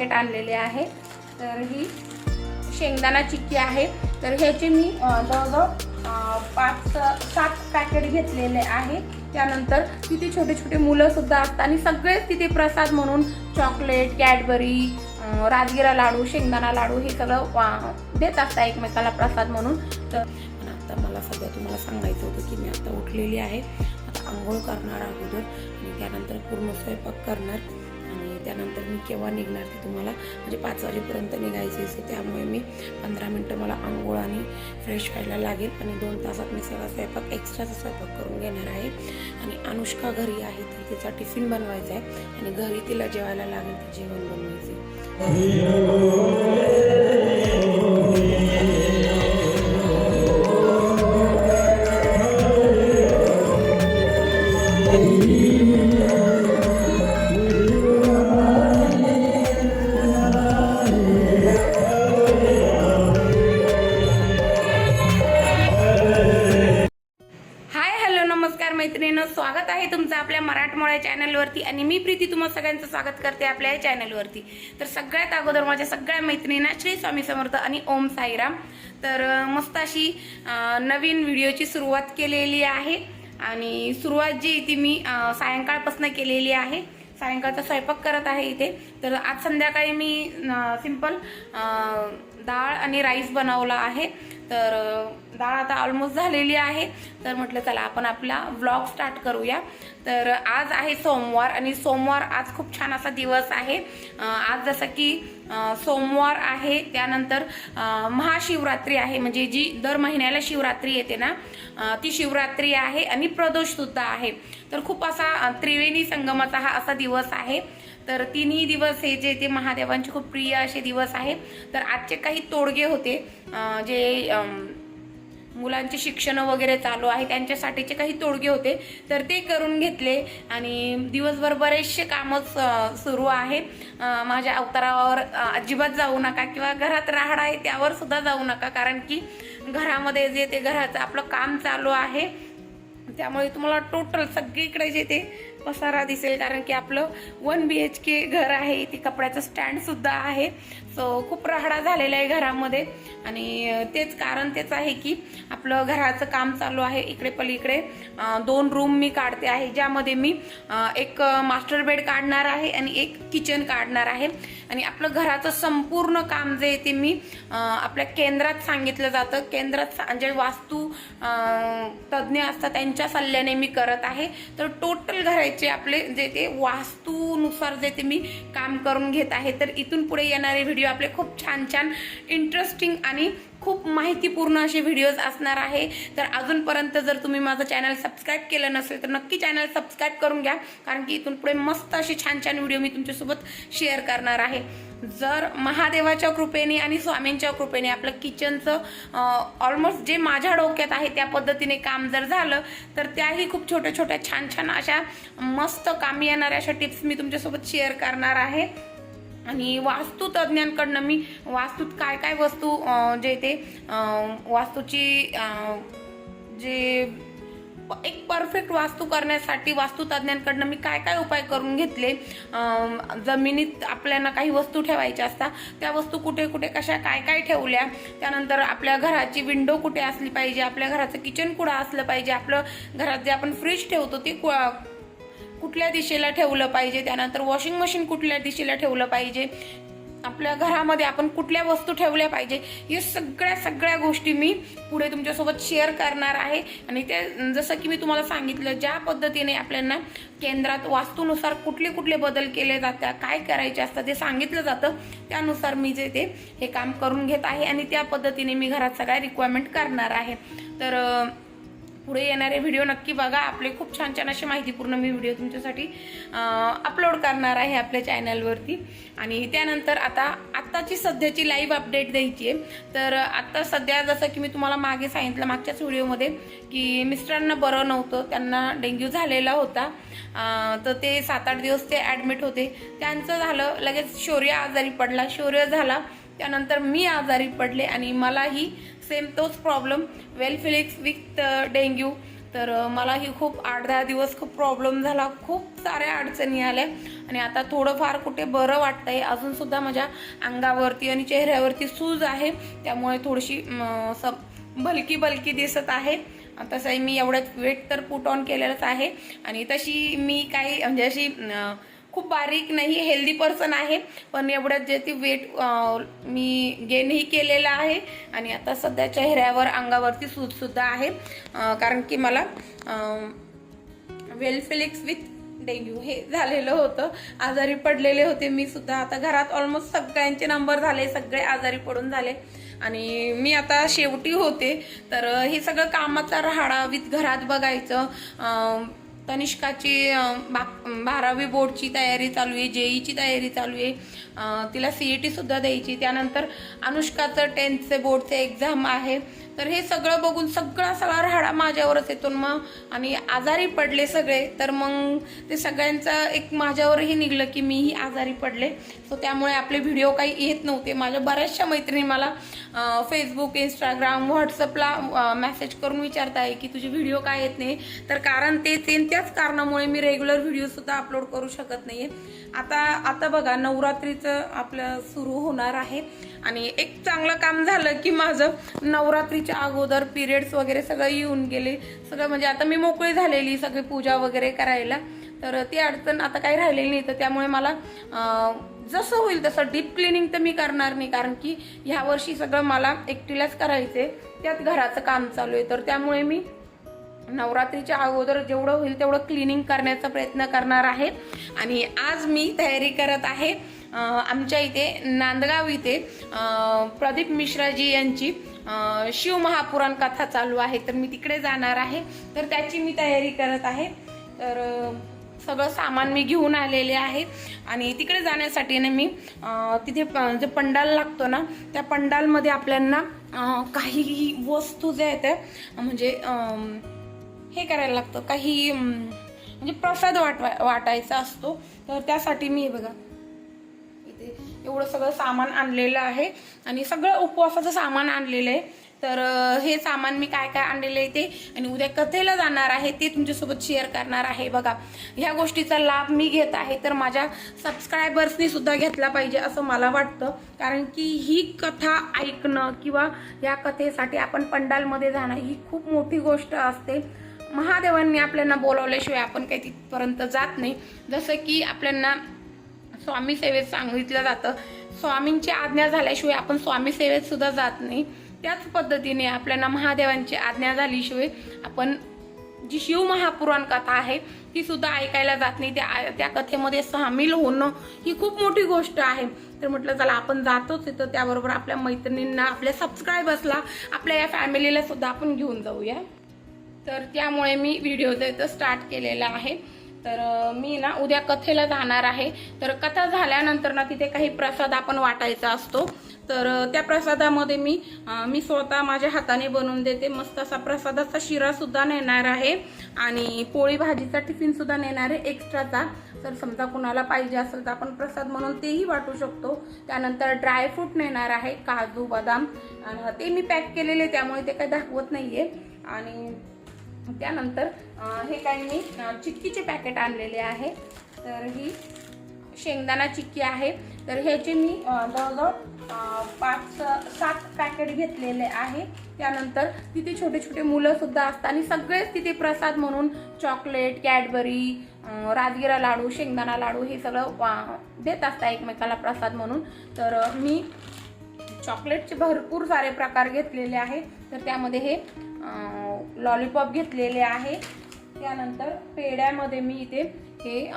Packet आणलेले आहे. तर ही शेंगदाणा चिक्की आहे. तर ह्याचे मी जवळजवळ पाच सात पॅकेट घेतलेले आहे. त्यानंतर तिथे छोटे छोटे मुलंसुद्धा असतात आणि सगळेच तिथे प्रसाद म्हणून चॉकलेट कॅडबरी राजगिरा लाडू शेंगदाणा लाडू हे सगळं वा- देत असतात एकमेकाला प्रसाद म्हणून. तर आता मला सध्या तुम्हाला सांगायचं होतं की मी आता उठलेली आहे. आता आंघोळ करणार अगोदर आणि त्यानंतर पूर्ण स्वयंपाक करणार. त्यानंतर मी केव्हा निघणार ते तुम्हाला म्हणजे पाच वाजेपर्यंत निघायचे असते. त्यामुळे मी पंधरा मिनटं मला आंघोळ आणि फ्रेश व्हायला लागेल आणि दोन तासात मी सगळा स्वयंपाक एक्स्ट्राचा स्वयंपाक करून घेणार आहे. आणि अनुष्का घरी आहे तर तिचा टिफिन बनवायचा आहे आणि घरी तिला जेवायला लागेल ते जेवण बनवायचे. स्वागत करते आपल्या या चॅनलवरती. तर सगळ्यात अगोदर माझ्या सगळ्या मैत्रिणींना श्री स्वामी समर्थ आणि ओम साईराम. तर मस्त अशी नवीन व्हिडिओची सुरुवात केलेली आहे. आणि सुरुवात जी ती मी सायंकाळपासून केलेली आहे. सायंकाळचा स्वयंपाक करत आहे इथे. तर आज संध्याकाळी मी सिंपल डाळ आणि राईस बनवला आहे. तर डाळ आता ऑलमोस्ट झालेली आहे. तर म्हटलं चला आपण आपला व्लॉग स्टार्ट करूया. तर आज आहे सोमवार आणि सोमवार आज खूप छान असा दिवस आहे. आज जसं की सोमवार आहे त्यानंतर महाशिवरात्री आहे. म्हणजे जी दर महिन्याला शिवरात्री येते ना ती शिवरात्री आहे आणि प्रदोषसुद्धा आहे. तर खूप असा त्रिवेणी संगमाचा हा असा दिवस आहे. तर तिन्ही दिवस हे जे ते महादेवांचे खूप प्रिय असे दिवस आहे तर आजचे काही तोडगे होते. जे मुलांचे शिक्षण वगैरे चालू आहे त्यांच्यासाठीचे काही तोडगे होते. तर ते करून घेतले आणि दिवसभर बरेचसे कामच सुरू आहे. माझ्या अवतारावर अजिबात जाऊ नका किंवा घरात राहाड आहे त्यावर सुद्धा जाऊ नका. कारण की घरामध्ये जे ते घराचं आपलं काम चालू आहे त्यामुळे तुम्हाला टोटल सगळीकडे जे ते पसारा दिसेल कारण की आपलं वन बी एच के घर आहे ती कपड्याचं स्टँड सुद्धा आहे. सो खूप राहडा झालेला आहे घरामध्ये. आणि तेच कारण तेच आहे की आपलं घराचं काम चालू आहे इकडे पलीकडे. दोन रूम मी काढते आहे ज्यामध्ये मी एक मास्टर बेड काढणार आहे आणि एक किचन काढणार आहे. आणि आपलं घराचं संपूर्ण काम जे आहे ते मी आपल्या केंद्रात सांगितलं जातं. केंद्रात जे वास्तू तज्ज्ञ असतात त्यांच्या सल्ल्याने मी करत आहे. तर टोटल घराचे आपले जे ते वास्तूनुसार जे ते मी काम करून घेत आहे. तर इथून पुढे येणारे व्हिडिओ आपले खूप छान छान इंटरेस्टिंग आणि खूप माहितीपूर्ण असे व्हिडिओज असणार आहे. तर अजूनपर्यंत जर तुम्ही माझं चॅनल सबस्क्राईब केलं नसेल तर नक्की चॅनल सबस्क्राईब करून घ्या. कारण की इथून पुढे मस्त असे छान छान व्हिडिओ मी तुमच्यासोबत शेअर करणार आहे. जर महादेवाच्या कृपेने आणि स्वामींच्या कृपेने आपलं किचनचं ऑलमोस्ट जे माझ्या डोक्यात आहे त्या पद्धतीने काम जर झालं तर त्याही खूप छोट्या छोट्या छान छान अशा मस्त कामी येणाऱ्या अशा टिप्स मी तुमच्यासोबत शेअर करणार आहे. आणि वास्तुतज्ञांकडनं मी वास्तूत काय काय वस्तू जे ते वास्तूची जे एक परफेक्ट वास्तू करण्यासाठी वास्तुतज्ञांकडनं मी काय काय उपाय करून घेतले जमिनीत आपल्याला काही वस्तू ठेवायच्या असतात त्या वस्तू कुठे कुठे कशा काय काय ठेवल्या त्यानंतर आपल्या घराची विंडो कुठे असली पाहिजे आपल्या घराचं किचन कुठं असलं पाहिजे आपलं घरात जे आपण फ्रीज ठेवतो ते कु- कुठल्या दिशेला ठेवलं पाहिजे? त्यानंतर वॉशिंग मशीन कुठल्या दिशेला ठेवलं पाहिजे? आपल्या घरामध्ये आपण कुठल्या वस्तू ठेवल्या पाहिजे? या सगळ्या सगळ्या गोष्टी मी पुढे तुमच्यासोबत शेअर करणार आहे. आणि ते जसं की मी तुम्हाला सांगितलं ज्या पद्धतीने आपल्याला केंद्रात वास्तूनुसार कुठले कुठले बदल केले जातात काय करायचे असतात ते सांगितलं जातं त्यानुसार मी जे ते हे काम करून घेत आहे. आणि त्या पद्धतीने मी घरात सगळ्या रिक्वायरमेंट करणार आहे. तर पुढे येणारे व्हिडिओ नक्की बघा. आपले खूप छान छान असे माहितीपूर्ण मी व्हिडिओ तुमच्यासाठी अपलोड करणार आहे आपल्या चॅनलवरती आणि त्यानंतर आता आत्ताची सध्याची लाईव्ह अपडेट द्यायची आहे. तर आत्ता सध्या जसं की मी तुम्हाला मागे सांगितलं मागच्याच व्हिडिओमध्ये की मिस्टरांना बरं नव्हतं. त्यांना डेंग्यू झालेला होता. तर ते सात आठ दिवस ते ॲडमिट होते. त्यांचं झालं लगेच शौर्य आजारी पडला. शौर्य झाला. त्यानंतर मी आजारी पडले आणि मलाही सेम तोच problem Weil Felix with dengue तर मलाही मला ही खूप आठ दहा दिवस खूप प्रॉब्लेम झाला. खूप साऱ्या अडचणी आल्या. आणि आता थोडंफार कुठे बरं वाटतंय अजून सुद्धा माझ्या अंगावरती आणि चेहऱ्यावरती सूज आहे. त्यामुळे थोडीशी म, असं भलकी भलकी दिसत आहे. तसंही मी एवढ्यात वेट तर पुट ऑन केलेलंच आहे. आणि तशी मी काही म्हणजे अशी खूप बारीक नाही हेल्दी पर्सन आहे. पण एवढ्यात जे ती वेट मी गेनही केलेलं आहे. आणि आता सध्या चेहऱ्यावर अंगावरती सूजसुद्धा आहे. कारण की मला वेलफिलिक्स विथ डेंग्यू हे झालेलं होतं. आजारी पडलेले होते मी सुद्धा. आता घरात ऑलमोस्ट सगळ्यांचे नंबर झाले सगळे आजारी पडून झाले. आणि मी आता शेवटी होते. तर हे सगळं कामाचा राहाडा विथ घरात बघायचं. तनिष्काची बा- बारावी बोर्डची तयारी चालू आहे जेईची तयारी चालू आहे. तिला सी ई टी सुद्धा द्यायची त्यानंतर अनुष्काचं टेन्थचे बोर्डचे एक्झाम आहे. तर हे सगळं बघून सगळा सगळा राहाडा माझ्यावरच येतो मग आणि आजारी पडले सगळे. तर मग ते सगळ्यांचं एक माझ्यावरही निघलं की मीही आजारी पडले. सो त्यामुळे आपले व्हिडिओ काही येत नव्हते. माझ्या बऱ्याचशा मैत्रिणी मला फेसबुक इंस्टाग्राम व्हॉट्सअपला मेसेज करून विचारत आहे की तुझे व्हिडिओ काय येत नाही? तर कारण ते त्याच कारणामुळे मी रेग्युलर व्हिडिओसुद्धा अपलोड करू शकत नाही आहे आता आता बघा नवरात्रीचं आपलं सुरू होणार आहे. आणि एक चांगलं काम झालं की माझं नवरात्रीच्या अगोदर पिरियड्स वगैरे सगळं येऊन गेले. सगळं म्हणजे आता मी मोकळी झालेली सगळी पूजा वगैरे करायला. तर ती अडचण आता काही राहिलेली नाही. तर त्यामुळे मला जसं होईल तसं डीप क्लिनिंग तर मी करणार नाही. कारण की ह्या वर्षी सगळं मला एकटीलाच करायचं आहे त्यात घराचं काम चालू आहे. तर त्यामुळे मी नवरात्रीच्या अगोदर जेवढं होईल तेवढं क्लिनिंग करण्याचा प्रयत्न करणार आहे आणि आज मी तयारी करत आहे आमच्या इथे नांदगाव इथे प्रदीप मिश्राजी यांची अं, शिव महापुराण कथा चालू आहे. तर मी तिकडे जाणार आहे. तर त्याची मी तयारी करत आहे. तर सगळं सामान मी घेऊन आलेले आहे. आणि तिकडे जाण्यासाठी ना मी तिथे प- जे पंडाल लागतो ना त्या पंडालमध्ये आपल्यांना काही वस्तू ज्या आहेत म्हणजे हे करायला लागतं. काही म्हणजे प्रसाद वाटवा वाटायचा असतो. तर त्यासाठी मी बघा इथे एवढं सगळं सामान आणलेलं आहे. आणि सगळं उपवासाचं सामान आणलेलं आहे. तर हे सामान मी काय काय आणलेलं आहे ते? आणि उद्या कथेला जाणार आहे ते तुमच्यासोबत शेअर करणार आहे. बघा ह्या गोष्टीचा लाभ मी घेत आहे. तर माझ्या सबस्क्रायबर्सनी सुद्धा घेतला पाहिजे असं मला वाटतं. कारण की ही कथा ऐकणं किंवा या कथेसाठी आपण पंडालमध्ये जाणं ही खूप मोठी गोष्ट असते. महादेवांनी आपल्याला बोलावल्याशिवाय आपण काही तिथपर्यंत जात नाही. जसं की आपल्याला स्वामी सेवेत सांगितलं जातं. स्वामींची आज्ञा झाल्याशिवाय आपण स्वामी सेवेत सुद्धा जात नाही. त्याच पद्धतीने आपल्याला महादेवांची आज्ञा झाल्याशिवाय आपण जी शिव महापुराण कथा आहे ती सुद्धा ऐकायला जात नाही. त्या त्या कथेमध्ये सामील होणं ही खूप मोठी गोष्ट आहे. तर म्हटलं चला आपण जातोच तिथं त्याबरोबर आपल्या मैत्रिणींना आपल्या सबस्क्रायबर्सला आपल्या या फॅमिलीला सुद्धा आपण घेऊन जाऊया. तर त्यामुळे मी व्हिडिओ द्यायचं स्टार्ट केलेला आहे. तर मी ना उद्या कथेला जाणार आहे. तर कथा झाल्यानंतर ना तिथे काही प्रसाद आपण वाटायचा असतो. तर त्या प्रसादामध्ये मी मी स्वतः माझ्या हाताने बनवून देते. मस्त असा प्रसादाचा शिरासुद्धा नेणार आहे. आणि पोळी भाजीचा टिफिनसुद्धा नेणार आहे एक्स्ट्राचा तर समजा कुणाला पाहिजे असेल तर आपण प्रसाद म्हणून तेही वाटू शकतो. त्यानंतर ड्रायफ्रूट नेणार आहे काजू बदाम. ते मी पॅक केलेले त्यामुळे ते काही दाखवत नाहीये. आणि त्यानंतर हे काही मी चिक्कीचे पॅकेट आणलेले आहे. तर ही शेंगदाणा चिक्की आहे. तर ह्याचे मी जवळजवळ पाच सात पॅकेट घेतलेले आहे. त्यानंतर तिथे छोटे छोटे मुलंसुद्धा असतात आणि सगळेच तिथे प्रसाद म्हणून चॉकलेट कॅडबरी राजगिरा लाडू शेंगदाणा लाडू हे सगळं वा- देत असतात एकमेकाला प्रसाद म्हणून. तर मी चॉकलेटचे भरपूर सारे प्रकार घेतलेले आहे. तर त्यामध्ये हे लॉलीपॉप घेतलेले आहे. त्यानंतर पेड्यामध्ये मी इथे हे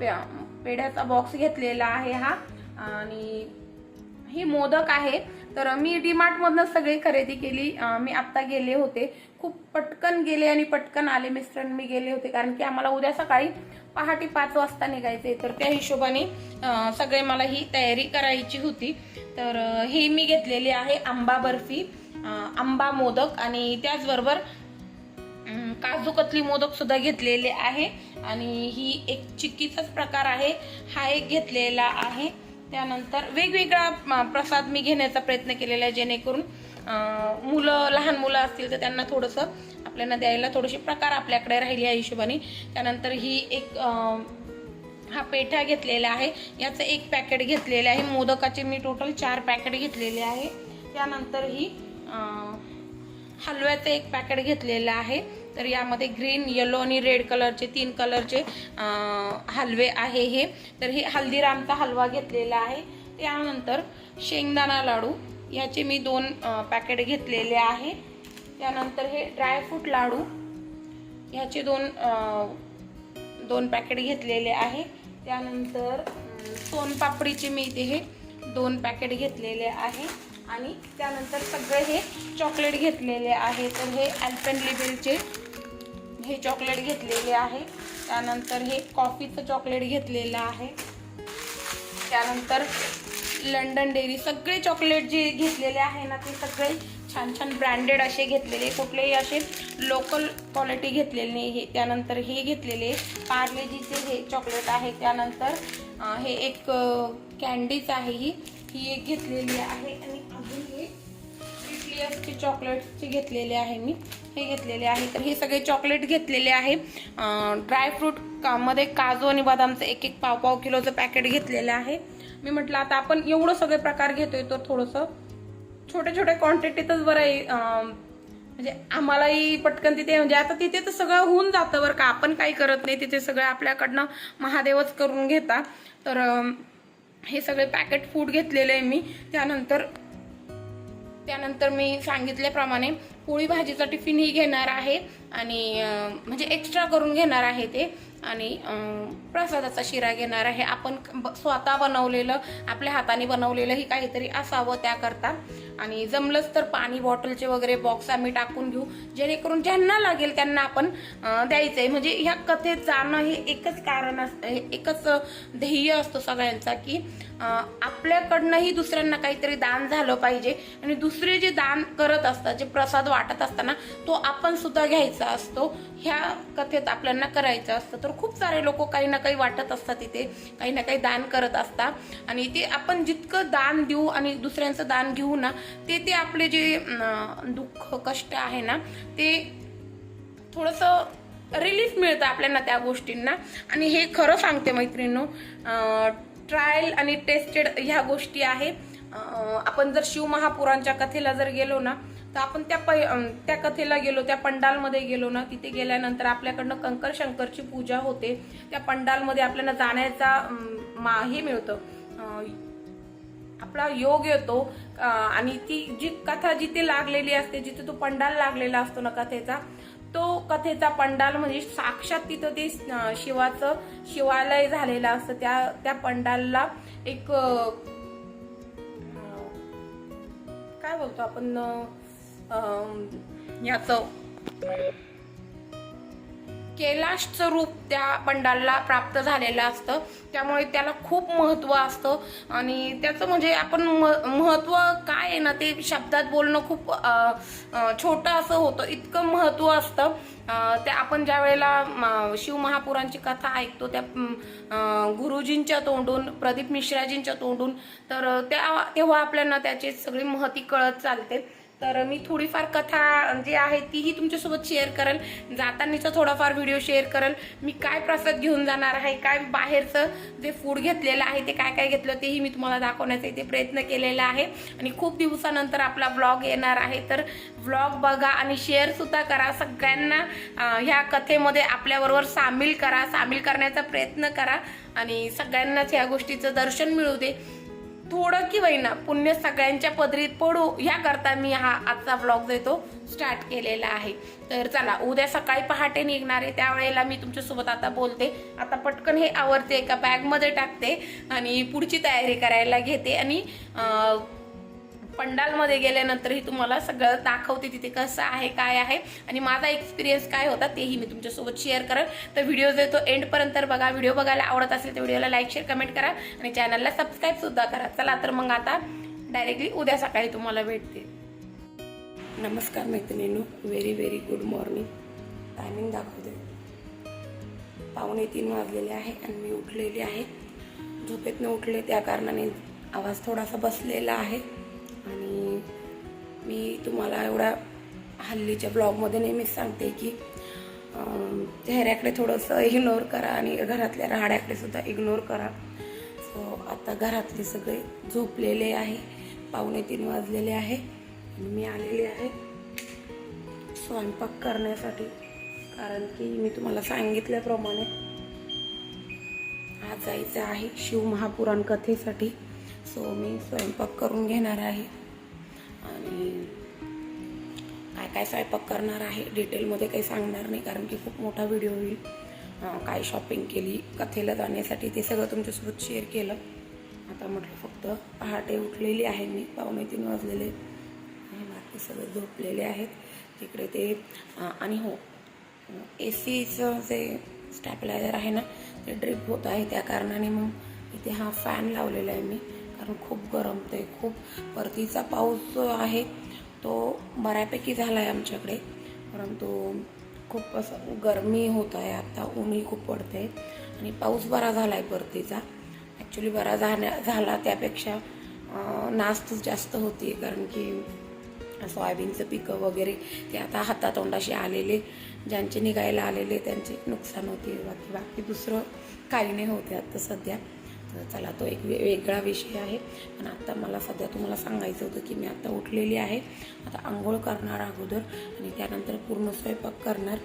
पे- पेड्याचा बॉक्स घेतलेला आहे हा. आणि हे मोदक आहे. तर मी डीमार्टमधनं सगळी खरेदी केली. मी आत्ता गेले होते. खूप पटकन गेले आणि पटकन आले मिस्टर. मी गेले होते कारण की आम्हाला उद्या सकाळी पहाटे पाच वाजता निघायचे तर त्या हिशोबाने सगळे मला ही तयारी करायची होती. तर ही मी घेतलेली आहे आंबा बर्फी आंबा मोदक. आणि त्याचबरोबर काजू कतली मोदक सुद्धा घेतलेले आहे. आणि ही एक चिक्कीचाच प्रकार आहे. हा एक घेतलेला आहे. त्यानंतर वेगवेगळा प्रसाद मी घेण्याचा प्रयत्न केलेला आहे. जेणेकरून मुलं लहान मुलं असतील तर त्यांना थोडंसं आपल्याला द्यायला थोडेसे प्रकार आपल्याकडे राहिले या हिशोबाने. त्यानंतर ही एक हा पेठा घेतलेला आहे. याचं एक पॅकेट घेतलेले आहे. मोदकाचे मी टोटल चार पॅकेट घेतलेले आहे. त्यानंतर ही हलव्याचं एक पॅकेट घेतलेलं आहे. तर यामध्ये ग्रीन येलो आणि रेड कलरचे तीन कलरचे हलवे आहे हे. तर हे हल्दीरामचा हलवा घेतलेला आहे. त्यानंतर शेंगदाणा लाडू. याचे मी दोन पॅकेट घेतलेले आहे. त्यानंतर हे ड्रायफ्रूट लाडू. ह्याचे दोन दोन पॅकेट घेतलेले आहे. त्यानंतर सोनपापडीचे मी इथे हे दोन पॅकेट घेतलेले आहे. आणि त्यानंतर सगळे हे चॉकलेट घेतलेले आहे. तर हे अल्पेनलिबेलचे हे चॉकलेट घेतलेले आहे. त्यानंतर हे कॉफीचं चॉकलेट घेतलेलं आहे. त्यानंतर लंडन डेअरी सगळे चॉकलेट जे घेतलेले आहे ना ते सगळे छान छान ब्रँडेड असे घेतलेले कुठलेही असे लोकल क्वालिटी घेतलेले नाही. हे त्यानंतर हे घेतलेले पार्लेजीचे हे चॉकलेट आहे. त्यानंतर हे एक कॅन्डीज आहे ही. ही एक घेतलेली आहे. आणि अजून हे इटलियसचे चॉकलेटचे घेतलेले आहे मी. हे घेतलेले आहे. तर हे सगळे चॉकलेट घेतलेले आहे. ड्रायफ्रूट का मध्ये काजू आणि बदामचं एक एक पाव पाव किलोचं पॅकेट घेतलेलं आहे. मी म्हटलं आता आपण एवढं सगळे प्रकार घेतोय तर थोडंसं छोट्या छोट्या क्वांटिटीतच बरं आहे. म्हणजे आम्हालाही पटकन तिथे म्हणजे आता तिथे तर सगळं होऊन जातं बरं का. आपण काही करत नाही तिथे सगळं आपल्याकडनं महादेवच करून घेता. तर हे सगळे पॅकेट फूड घेतलेले आहे मी. त्यानंतर त्यानंतर मी सांगितल्याप्रमाणे पोळी भाजीचा टिफिनही घेणार आहे. आणि म्हणजे एक्स्ट्रा करून घेणार आहे ते. आणि प्रसादाचा शिरा घेणार आहे. आपण ब- स्वतः बनवलेलं आपल्या हाताने बनवलेलंही काहीतरी असावं त्याकरता. आणि जमलंच तर पाणी बॉटलचे वगैरे बॉक्स आम्ही टाकून घेऊ. जेणेकरून ज्यांना लागेल त्यांना आपण द्यायचं द्यायचंय. म्हणजे ह्या कथेत जाणं हे एकच कारण असतं हे एकच ध्येय असतो सगळ्यांचा की आपल्याकडनंही दुसऱ्यांना काहीतरी दान झालं पाहिजे. आणि दुसरे जे दान करत असतात जे प्रसाद वाटत असताना तो आपण सुद्धा घ्यायचा. असतो. ह्या कथेत आपल्याला करायचं असतं. तर खूप सारे लोक काही ना काही वाटत असतात तिथे काही ना काही दान करत असतात. आणि ते आपण जितकं दान देऊ आणि दुसऱ्यांचं दान घेऊ ना ते ते आपले जे दुःख कष्ट आहे ना ते थोडंसं रिलीफ मिळतं आपल्याला त्या गोष्टींना. आणि हे खरं सांगते मैत्रिणीनो ट्रायल आणि टेस्टेड ह्या गोष्टी आहे. आपण जर शिवमहापुरांच्या कथेला जर गेलो ना तर आपण त्या पै त्या कथेला गेलो त्या पंडालमध्ये गेलो ना तिथे गेल्यानंतर आपल्याकडनं कंकर शंकरची पूजा होते. त्या पंडालमध्ये आपल्याला जाण्याचा हे मिळतं. आपला योग येतो. आणि ती जी कथा जिथे लागलेली असते जिथे तो पंडाल लागलेला असतो ना कथेचा तो कथेचा पंडाल म्हणजे साक्षात तिथं ते शिवाचं शिवालय झालेलं असतं. त्या त्या पंडालला एक काय बोलतो आपण याचं कैलाशचं रूप त्या पंडालला प्राप्त झालेलं असतं. त्यामुळे त्याला खूप महत्त्व असतं. आणि त्याचं म्हणजे आपण महत्त्व काय आहे ना ते शब्दात बोलणं खूप छोटं असं होतं. इतकं महत्त्व असतं. त्या आपण ज्या वेळेला शिवमहापुरांची कथा ऐकतो त्या गुरुजींच्या तोंडून प्रदीप मिश्राजींच्या तोंडून तर त्या तेव्हा आपल्याला त्याची सगळी महती कळत चालते. तर मी थोडीफार कथा जी आहे तीही तुमच्यासोबत शेअर करेल. जातानीचा थोडाफार व्हिडिओ शेअर करेल. मी काय प्रसाद घेऊन जाणार आहे? काय बाहेरचं जे फूड घेतलेलं आहे ते काय काय घेतलं तेही मी तुम्हाला दाखवण्याचा इथे प्रयत्न केलेला आहे. आणि खूप दिवसानंतर आपला व्लॉग येणार आहे. तर व्लॉग बघा आणि शेअरसुद्धा करा. सगळ्यांना ह्या कथेमध्ये आपल्याबरोबर सामील करा. सामील करण्याचा प्रयत्न करा. आणि सगळ्यांनाच ह्या गोष्टीचं दर्शन मिळू दे. थोडं की होईना पुण्य सगळ्यांच्या पदरीत पडू ह्याकरता मी हा आजचा ब्लॉग देतो स्टार्ट केलेला आहे. तर चला उद्या सकाळी पहाटे निघणार आहे त्यावेळेला मी तुमच्यासोबत आता बोलते. आता पटकन हे आवरते एका बॅगमध्ये टाकते आणि पुढची तयारी करायला घेते आणि पंडालमध्ये गेल्यानंतरही तुम्हाला सगळं दाखवते तिथे कसं आहे काय आहे. आणि माझा एक्सपिरियन्स काय होता तेही मी तुमच्यासोबत शेअर करेन तर व्हिडिओ जो तो एंडपर्यंत बघा. व्हिडिओ बघायला आवडत असेल तर व्हिडिओला लाईक शेअर कमेंट करा. आणि चॅनलला सबस्क्राईबसुद्धा करा. चला तर मग आता डायरेक्टली उद्या सकाळी तुम्हाला भेटते. नमस्कार मैत्रिणींनो. Very very good morning timing दाखवते पावणे तीन वाजलेले आहे आणि मी उठलेली आहे. झोपेतनं उठले त्या कारणाने आवाज थोडासा बसलेला आहे. आणि मी तुम्हाला एवढ्या हल्लीच्या ब्लॉगमध्ये नेहमीच सांगते की चेहऱ्याकडे थोडंसं इग्नोर करा आणि घरातल्या राहाड्याकडे सुद्धा इग्नोर करा. सो आता घरातले सगळे झोपलेले आहे पावणे तीन वाजलेले आहे मी आलेले आहे स्वयंपाक करण्यासाठी. कारण की मी तुम्हाला सांगितल्याप्रमाणे आज जायचं आहे शिव महापुराण कथेसाठी. सो मी स्वयंपाक करून घेणार आहे. आणि काय काय स्वयंपाक करणार आहे डिटेलमध्ये काही सांगणार नाही कारण की खूप मोठा व्हिडिओ होईल. काय शॉपिंग केली कथेला जाण्यासाठी ते सगळं तुमच्यासोबत शेअर केलं. आता म्हटलं फक्त पहाटे उठलेली आहे मी पावणे तीन वाजलेले. बाकी सगळे झोपलेले आहेत. तिकडे ते आणि हो ए सीचं जे स्टॅपलायझर आहे ना ते ड्रिप होत आहे त्या कारणाने मग इथे हा फॅन लावलेला आहे मी. कारण खूप गरमते खूप परतीचा पाऊस जो आहे तो बऱ्यापैकी झाला आहे आमच्याकडे. परंतु खूप असं गरमी होत आहे आता ऊनही खूप पडते आणि पाऊस बरा झाला आहे परतीचा. ॲक्च्युली बरा झाल्या झाला त्यापेक्षा नास्तच जास्त होती कारण की सोयाबीनचं पिकं वगैरे ते आता हातातोंडाशी आलेले ज्यांचे निघायला आलेले त्यांचे नुकसान होते बाकी बाकी दुसरं काही नाही होते आता सध्या. तर चला तो एक वेगळा विषय आहे. पण आत्ता मला सध्या तुम्हाला सांगायचं होतं की मी आत्ता उठलेली आहे. आता आंघोळ करणार अगोदर आणि त्यानंतर पूर्ण स्वयंपाक करणार.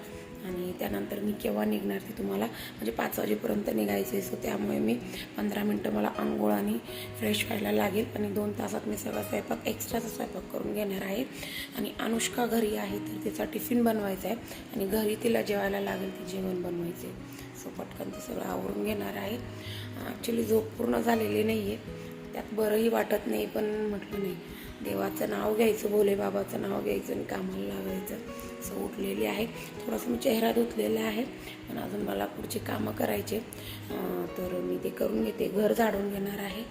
आणि त्यानंतर मी केव्हा निघणार ते तुम्हाला म्हणजे पाच वाजेपर्यंत निघायचे सो त्यामुळे मी पंधरा मिनटं मला आंघोळ आणि फ्रेश व्हायला लागेल. आणि दोन तासात मी सगळा स्वयंपाक एक्स्ट्राचा स्वयंपाक करून घेणार आहे. आणि अनुष्का घरी आहे तर तिचा टिफिन बनवायचा आहे. आणि घरी तिला जेवायला लागेल ते जेवण बनवायचे. सो पटकन ते सगळं आवरून घेणार आहे. ॲक्च्युली झोप पूर्ण झालेली नाही आहे त्यात बरंही वाटत नाही पण म्हटलं नाही. देवाचं नाव घ्यायचं भोले बाबाचं नाव घ्यायचं आणि कामाला लागायचं. असं उठलेली आहे. थोडंसं मी चेहरा धुतलेला आहे पण अजून मला पुढचे कामं करायचे तर मी ते करून घेते. घर झाडून घेणार आहे.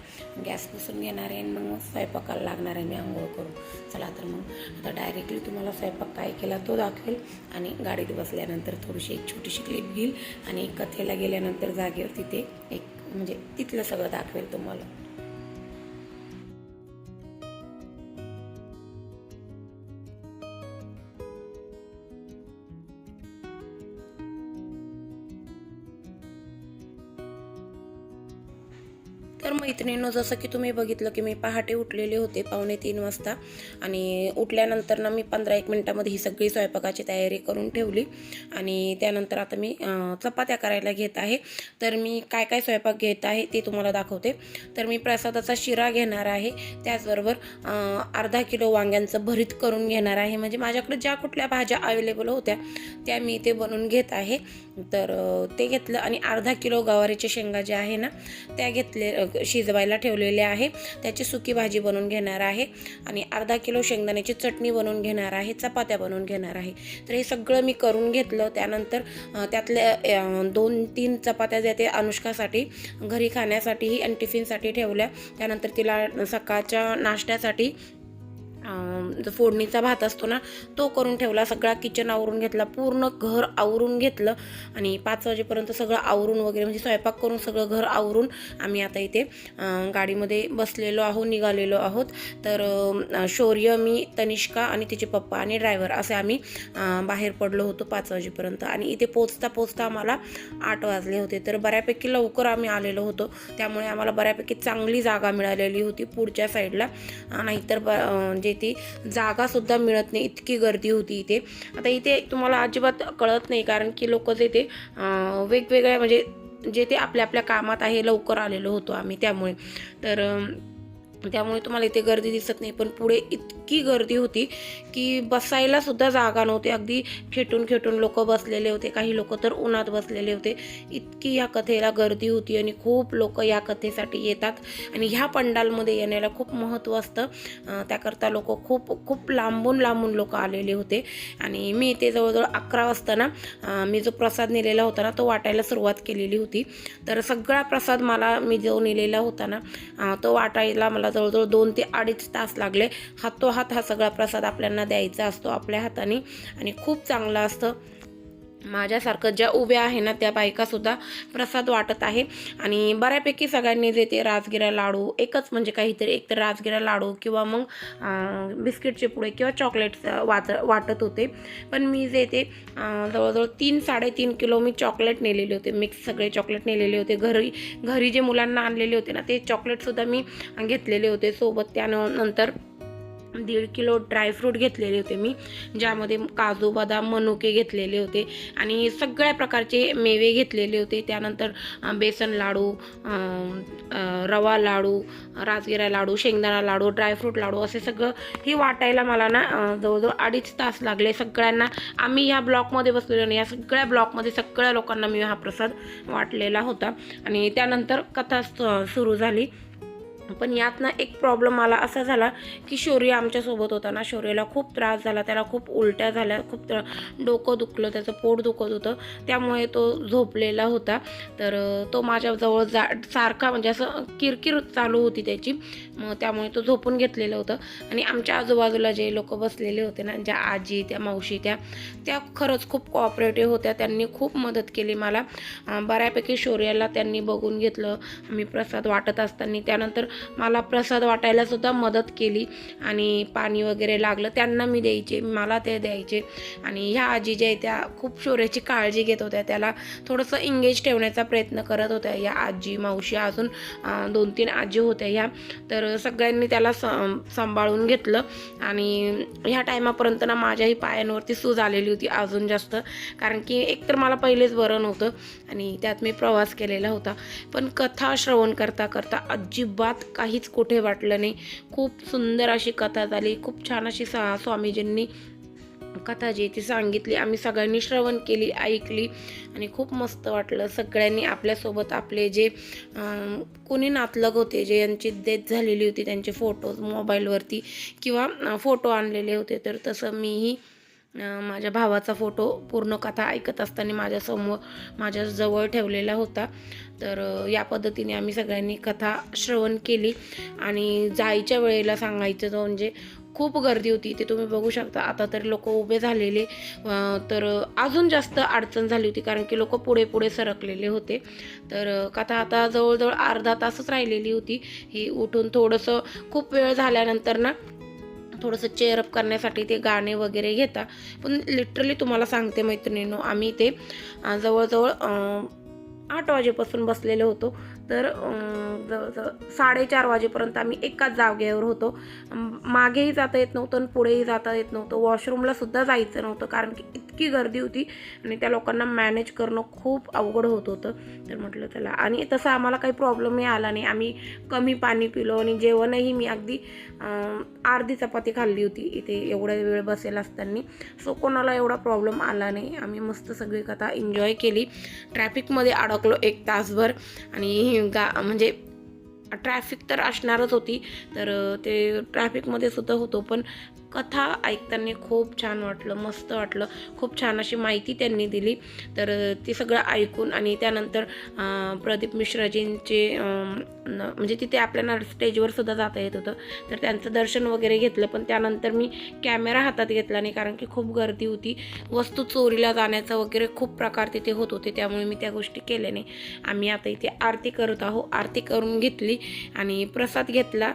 गॅस पुसून घेणार आहे आणि मग स्वयंपाकाला लागणार आहे. मी आंघोळ करून. चला तर मग आता डायरेक्टली तुम्हाला स्वयंपाक काय केला तो दाखवेल आणि गाडीत बसल्यानंतर थोडीशी एक छोटीशी क्लिप घेईल आणि कथेला गेल्यानंतर जागेवर तिथे एक म्हणजे तिथलं सगळं दाखवेल तुम्हाला. तर मैत्रिणीनं जसं की तुम्ही बघितलं की मी पहाटे उठलेले होते पावणे तीन वाजता. आणि उठल्यानंतर ना मी पंधरा एक मिनटामध्ये ही सगळी स्वयंपाकाची तयारी करून ठेवली. आणि त्यानंतर आता मी चपात्या करायला घेत आहे. तर मी काय काय स्वयंपाक घेत आहे ते तुम्हाला दाखवते. तर मी प्रसादाचा शिरा घेणार आहे. त्याचबरोबर अर्धा किलो वांग्यांचं भरीत करून घेणार आहे. म्हणजे माझ्याकडे ज्या कुठल्या भाज्या अवेलेबल होत्या त्या मी ते बनवून घेत आहे. तर ते घेतलं. आणि अर्धा किलो गवारीच्या शेंगा ज्या आहे ना त्या घेतले शिजवायला ठेवलेले आहे. त्याची सुकी भाजी बनवून घेणार आहे. आणि अर्धा किलो शेंगदाण्याची चटणी बनवून घेणार आहे. चपात्या बनवून घेणार आहे. तर हे सगळं मी करून घेतलं. त्यानंतर त्यातल्या दोन तीन चपात्या ज्या ते अनुष्कासाठी घरी खाण्यासाठीही आणि टिफिनसाठी ठेवल्या. त्यानंतर तिला सकाळच्या नाश्त्यासाठी फोडणीचा भात असतो ना तो करून ठेवला सगळा किचन आवरून घेतला पूर्ण घर आवरून घेतलं आणि पाच वाजेपर्यंत सगळं आवरून वगैरे म्हणजे स्वयंपाक करून सगळं घर आवरून आम्ही आता इथे गाडीमध्ये बसलेलो आहोत निघालेलो आहोत. तर शौर्य मी तनिष्का आणि तिचे पप्पा आणि ड्रायव्हर असे आम्ही बाहेर पडलो होतो पाच वाजेपर्यंत. आणि इथे पोचता पोचता आम्हाला आठ वाजले होते. तर बऱ्यापैकी लवकर आम्ही आलेलो होतो. त्यामुळे आम्हाला बऱ्यापैकी चांगली जागा मिळालेली होती पुढच्या साईडला. नाहीतर ब जे ती जागासुद्धा मिळत नाही. इतकी गर्दी होती इथे. आता इथे तुम्हाला अजिबात कळत नाही कारण की लोक जे ते वेगवेगळ्या म्हणजे जे ते आपल्या आपल्या कामात आहे लवकर आलेलो होतो आम्ही त्यामुळे. तर त्यामुळे तुम्हाला इथे गर्दी दिसत नाही. पण पुढे इत इतकी गर्दी होती की बसायला सुद्धा जागा नव्हती. अगदी खेटून खेटून लोक बसलेले होते. काही लोक तर उन्हात बसलेले होते. इतकी या कथेला गर्दी होती आणि खूप लोक या कथेसाठी येतात. आणि ह्या पंडालमध्ये येण्याला खूप महत्त्व असतं. त्याकरता लोक खूप खूप लांबून लांबून लोक आलेले होते. आणि मी इथे जवळजवळ अकरा वाजता ना मी जो प्रसाद नेलेला होता ना तो वाटायला सुरुवात केलेली होती. तर सगळा प्रसाद मला मी जो नेलेला होता ना तो वाटायला मला जवळजवळ दोन ते अडीच तास लागले. हातोहात हा सगळा प्रसाद आपल्याला द्यायचा असतो आपल्या हाताने आणि खूप चांगला असतं. माझ्यासारखं ज्या उभ्या आहे ना त्या बायकासुद्धा प्रसाद वाटत आहे. आणि बऱ्यापैकी सगळ्यांनी जे ते राजगिरा लाडू एकच म्हणजे काहीतरी एक तर राजगिरा लाडू किंवा मग बिस्किटचे पुडे किंवा चॉकलेट्स वाच वाटत होते. पण मी जे ते जवळजवळ तीन साडेतीन किलो मी चॉकलेट नेलेले होते. मिक्स सगळे चॉकलेट नेलेले होते. घरी घरी जे मुलांना आणलेले होते ना ते चॉकलेटसुद्धा मी घेतलेले होते सोबत. त्यानंतर दीड किलो ड्रायफ्रूट घेतलेले होते मी ज्यामध्ये काजू बदाम मनुके घेतलेले होते आणि सगळ्या प्रकारचे मेवे घेतलेले होते. त्यानंतर बेसन लाडू रवा लाडू राजगिरा लाडू शेंगदाणा लाडू ड्रायफ्रूट लाडू असे सगळं हे वाटायला मला ना जवळजवळ अडीच तास लागले सगळ्यांना. आम्ही ह्या ब्लॉकमध्ये बसलेलो नाही या सगळ्या ब्लॉकमध्ये सगळ्या लोकांना मी हा प्रसाद वाटलेला होता. आणि त्यानंतर कथा सुरू झाली. पण यात ना एक प्रॉब्लेम आला असा झाला की शौर्य आमच्यासोबत होता ना. शौर्यला खूप त्रास झाला त्याला खूप उलट्या झाल्या खूप त्रा- डोकं दुखलं त्याचं पोट दुखत होतं. त्यामुळे तो झोपलेला होता. तर तो माझ्याजवळ जा सारखा म्हणजे असं किरकिर चालू होती त्याची. मग त्यामुळे तो झोपून घेतलेलं होतं. आणि आमच्या आजूबाजूला जे लोक बसलेले होते ना ज्या आजी त्या मावशी त्या त्या खरंच खूप कॉपरेटिव्ह होत्या. त्यांनी खूप मदत केली मला. बऱ्यापैकी शौर्याला त्यांनी बघून घेतलं. आम्ही प्रसाद वाटत असताना त्यानंतर मला प्रसाद वाटायला सुद्धा मदत केली आणि पाणी वगैरे लागलं. त्यांना मी द्यायचे मला ते द्यायचे. आणि ह्या आजी ज्या आहे त्या खूप शौर्याची काळजी घेत होत्या. त्याला थोडंसं इंगेज ठेवण्याचा प्रयत्न करत होत्या. या आजी मावशी अजून दोन तीन आजी होत्या ह्या. तर सगळ्यांनी त्याला सांभाळून घेतलं. आणि ह्या टायमापर्यंत ना माझ्याही पायांवरती सूज आलेली होती अजून जास्त. कारण की एकतर मला पहिलेच बरं नव्हतं आणि त्यात मी प्रवास केलेला होता. पण कथा श्रवण करता करता अजिबात काहीच कुठे वाटलं नाही. खूप सुंदर अशी कथा झाली. खूप छान अशी सा स्वामीजींनी कथा जी ती सांगितली. आम्ही सगळ्यांनी श्रवण केली ऐकली आणि खूप मस्त वाटलं. सगळ्यांनी आपल्यासोबत आपले जे कोणी नातलग होते जे यांची डेथ झालेली होती त्यांचे फोटोज मोबाईलवरती किंवा फोटो आणलेले होते तर तसं मीही माझ्या भावाचा फोटो पूर्ण कथा ऐकत असताना माझ्यासमोर माझ्याजवळ ठेवलेला होता. तर या पद्धतीने आम्ही सगळ्यांनी कथा श्रवण केली. आणि जायच्या वेळेला सांगायचं तो म्हणजे खूप गर्दी होती ते तुम्ही बघू शकता. आता तरी लोक उभे झालेले तर अजून जास्त अडचण झाली होती कारण की लोक पुढे पुढे सरकलेले होते. तर कथा आता जवळजवळ अर्धा तासच राहिलेली होती. ही उठून थोडंसं खूप वेळ झाल्यानंतर ना थोडंसं चेअरअप करण्यासाठी ते गाणे वगैरे घेता. पण लिटरली तुम्हाला सांगते मैत्रिणींनो आम्ही ते जवळजवळ आठ वाजेपासून बसलेलो होतो. तर जवळजवळ साडेचार वाजेपर्यंत आम्ही एकाच जागेवर होतो. मागेही जाता येत नव्हतं आणि पुढेही जाता येत नव्हतं. वॉशरूमला सुद्धा जायचं नव्हतं कारण की इतकी गर्दी होती आणि त्या लोकांना मॅनेज करणं खूप अवघड होत होतं. तर म्हटलं चला. आणि तसं आम्हाला काही प्रॉब्लेमही आला नाही. आम्ही कमी पाणी पिलो आणि जेवणही मी अगदी अर्धी चपाती खाल्ली होती. इथे एवढा वेळ बसेल असताना. सो कोणाला एवढा प्रॉब्लेम आला नाही. आम्ही मस्त सगळी कथा एन्जॉय केली. ट्रॅफिकमध्ये अडकलो एक तासभर. आणि गा म्हणजे ट्रॅफिक तर असणारच होती. तर ते ट्रॅफिकमध्ये सुद्धा होतो. पण कथा ऐकताना खूप छान वाटलं मस्त वाटलं. खूप छान अशी माहिती त्यांनी दिली. तर ते सगळं ऐकून आणि त्यानंतर प्रदीप मिश्राजींचे न- म्हणजे तिथे आपल्याला स्टेजवर सुद्धा जाता येत होतं. तर त्यांचं दर्शन वगैरे घेतलं पण त्यानंतर मी कॅमेरा हातात घेतला नाही कारण की खूप गर्दी होती. वस्तू चोरीला जाण्याचं वगैरे खूप प्रकार तिथे होत होते त्यामुळे मी त्या गोष्टी केल्या नाही. आम्ही आता इथे आरती करत आहोत. आरती करून घेतली आणि प्रसाद घेतला.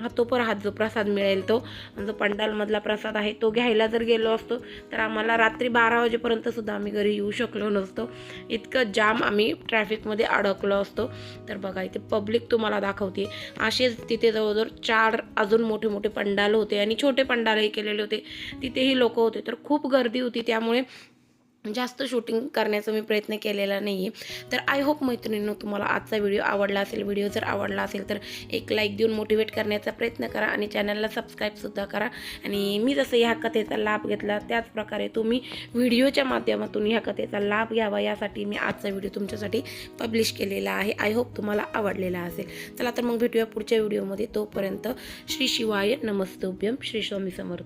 अं, हातोपर हात जो प्रसाद मिळेल तो. जो पंडालमधला प्रसाद आहे तो घ्यायला जर गेलो असतो तर आम्हाला रात्री बारा वाजेपर्यंत सुद्धा आम्ही घरी येऊ शकलो नसतो. इतकं जाम आम्ही ट्रॅफिकमध्ये अडकलो असतो. तर बघा इथे पब्लिक तुम्हाला दाखवते. असेच तिथे जवळजवळ चार अजून मोठे मोठे पंडाल होते आणि छोटे पंडालही केलेले होते. तिथेही लोक होते. तर खूप गर्दी होती त्यामुळे जास्त शूटिंग करण्याचा मी प्रयत्न केलेला नाही आहे तर आय होप मैत्रिणींनो तुम्हाला आजचा व्हिडिओ आवडला असेल व्हिडिओ जर आवडला असेल तर एक लाईक देऊन मोटिवेट करण्याचा प्रयत्न करा आणि चॅनलला सबस्क्राईबसुद्धा करा. आणि मी जसं ह्या कथेचा लाभ घेतला त्याचप्रकारे तुम्ही व्हिडिओच्या माध्यमातून ह्या कथेचा लाभ घ्यावा यासाठी मी आजचा व्हिडिओ तुमच्यासाठी पब्लिश केलेला आहे. आय होप तुम्हाला आवडलेला असेल. चला तर मग भेटूया पुढच्या व्हिडिओमध्ये तोपर्यंत श्री शिवाय नमस्तोभ्यम श्री स्वामी समर्थ.